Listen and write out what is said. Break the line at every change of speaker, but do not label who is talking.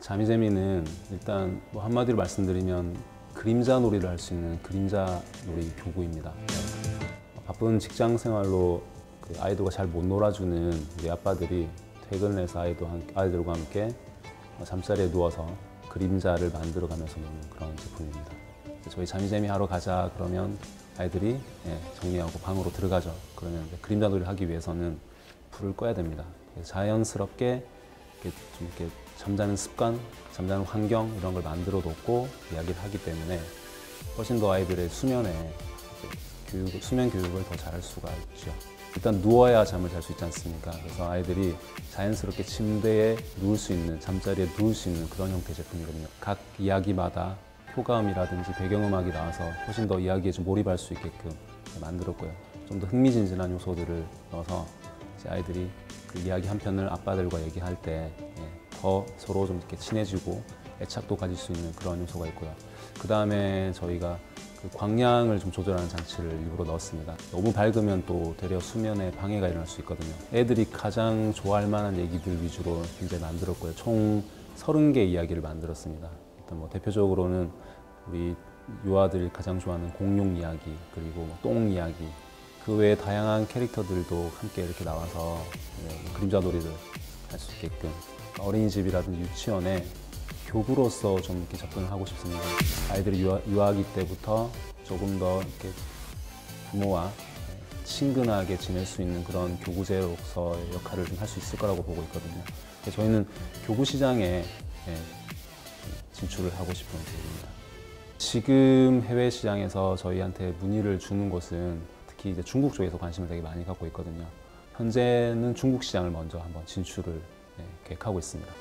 자미재미는 일단 뭐 한마디로 말씀드리면 그림자 놀이를 할 수 있는 그림자 놀이 교구입니다. 네. 바쁜 직장 생활로 그 아이들과 잘 못 놀아주는 우리 아빠들이 퇴근을 해서 아이도 한- 아이들과 함께 어, 잠자리에 누워서 그림자를 만들어가면서 노는 그런 제품입니다. 저희 자미재미 하러 가자 그러면 아이들이 예, 정리하고 방으로 들어가죠. 그러면 그림자 놀이를 하기 위해서는 불을 꺼야 됩니다. 자연스럽게 이렇게 좀 이렇게 잠자는 습관, 잠자는 환경 이런 걸 만들어 놓고 이야기를 하기 때문에 훨씬 더 아이들의 수면에 교육, 수면 교육을 더 잘할 수가 있죠. 일단 누워야 잠을 잘 수 있지 않습니까? 그래서 아이들이 자연스럽게 침대에 누울 수 있는 잠자리에 누울 수 있는 그런 형태의 제품이거든요. 각 이야기마다 효과음이라든지 배경음악이 나와서 훨씬 더 이야기에 좀 몰입할 수 있게끔 만들었고요. 좀 더 흥미진진한 요소들을 넣어서 이제 아이들이 그 이야기 한 편을 아빠들과 얘기할 때 더 서로 좀 이렇게 친해지고 애착도 가질 수 있는 그런 요소가 있고요. 그 다음에 저희가 그 광량을 좀 조절하는 장치를 일부러 넣었습니다. 너무 밝으면 또 되려 수면에 방해가 일어날 수 있거든요. 애들이 가장 좋아할 만한 얘기들 위주로 굉장히 만들었고요. 총 30개 이야기를 만들었습니다. 일단 뭐 대표적으로는 우리 유아들이 가장 좋아하는 공룡 이야기 그리고 뭐똥 이야기 그 외에 다양한 캐릭터들도 함께 이렇게 나와서 네, 그림자 놀이를 할 수 있게끔 어린이집이라든지 유치원에 교구로서 좀 이렇게 접근을 하고 싶습니다. 아이들이 유아, 유아기 때부터 조금 더 이렇게 부모와 네, 친근하게 지낼 수 있는 그런 교구제로서의 역할을 좀 할 수 있을 거라고 보고 있거든요. 저희는 교구 시장에 예, 진출을 하고 싶은 계획입니다. 지금 해외 시장에서 저희한테 문의를 주는 곳은 특히 이제 중국 쪽에서 관심을 되게 많이 갖고 있거든요. 현재는 중국 시장을 먼저 한번 진출을 예, 계획하고 있습니다.